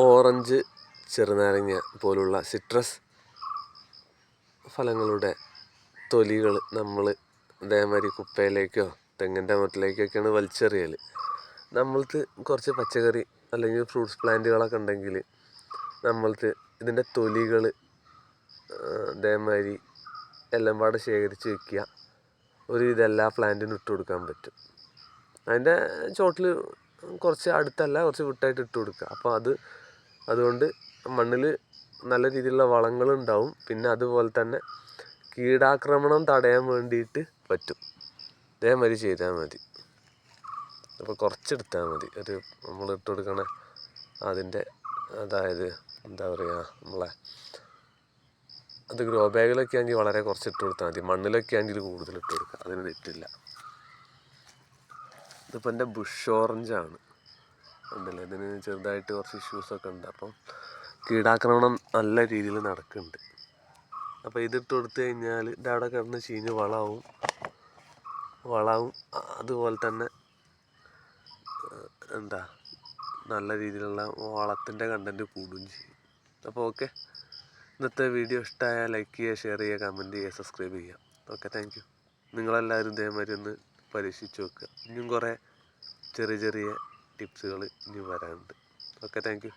Orange ചെറുനാരങ്ങ പോലുള്ള citrus ഫലങ്ങളുടെ തൊലികൾ നമ്മൾ ഇതേമാതിരി കുപ്പയിലേക്കോ തെങ്ങിന്റെ മുട്ടിലേക്കൊക്കെയാണ് വലിച്ചെറിയൽ നമ്മൾക്ക് കുറച്ച് പച്ചക്കറി അല്ലെങ്കിൽ ഫ്രൂട്ട്സ് പ്ലാന്റുകളൊക്കെ ഉണ്ടെങ്കിൽ നമ്മൾക്ക് ഇതിന്റെ തൊലികൾ ഇതേമാതിരി എല്ലാം പാടെ ശേഖരിച്ച് വെക്കുക. ഒരു ഇതെല്ലാ പ്ലാന്റിനും ഇട്ട് കൊടുക്കാൻ പറ്റും. അതിന്റെ ചോട്ടിൽ കുറച്ച് അടുത്തല്ല കുറച്ച് വിട്ടായിട്ട് ഇട്ട് കൊടുക്കുക. അപ്പോൾ അത് അതുകൊണ്ട് മണ്ണിൽ നല്ല രീതിയിലുള്ള വളങ്ങളുണ്ടാവും. പിന്നെ അതുപോലെ തന്നെ കീടാക്രമണം തടയാൻ വേണ്ടിയിട്ട് പറ്റും. ഇതേമാതിരി ചെയ്താൽ മതി. അപ്പോൾ കുറച്ചെടുത്താൽ മതി. ഒരു നമ്മൾ ഇട്ട് കൊടുക്കണ അതിന്റെ അതായത് എന്താ പറയുക നമ്മളെ അത് ഗ്രോ ബാഗിലൊക്കെ ആണെങ്കിൽ വളരെ കുറച്ച് ഇട്ട് കൊടുത്താൽ മതി. മണ്ണിലൊക്കെ ആണെങ്കിൽ കൂടുതൽ ഇട്ട് കൊടുക്കുക അതിന് തെറ്റില്ല ഇതിപ്പോൾ എന്റെ ബുഷ് ഓറഞ്ചാണ് ഉണ്ടല്ലേ? ഇതിന് ചെറുതായിട്ട് കുറച്ച് ഇഷ്യൂസൊക്കെ ഉണ്ട്. അപ്പം കീടാക്രമണം നല്ല രീതിയിൽ നടക്കുന്നുണ്ട്. അപ്പോൾ ഇതിട്ട് കൊടുത്തു കഴിഞ്ഞാൽ ഇത് അവിടെ കിടന്ന് ചീഞ്ഞ് വളമാവും വളവും അതുപോലെ തന്നെ എന്താ നല്ല രീതിയിലുള്ള വളത്തിന്റെ കണ്ടന്റ് കൂടുകയും ചെയ്യും. അപ്പോൾ ഓക്കെ. ഇന്നത്തെ വീഡിയോ ഇഷ്ടമായാൽ ലൈക്ക് ചെയ്യുക ഷെയർ ചെയ്യുക കമന്റ് ചെയ്യുക സബ്സ്ക്രൈബ് ചെയ്യുക. ഓക്കെ താങ്ക് യു നിങ്ങളെല്ലാവരും ഇതേമാതിരി ഒന്ന് പരീക്ഷിച്ച് നോക്കുക. ഇനിയും കുറേ ചെറിയ ചെറിയ ടിപ്സുകൾ ഇനി വരാനുണ്ട്. Okay thank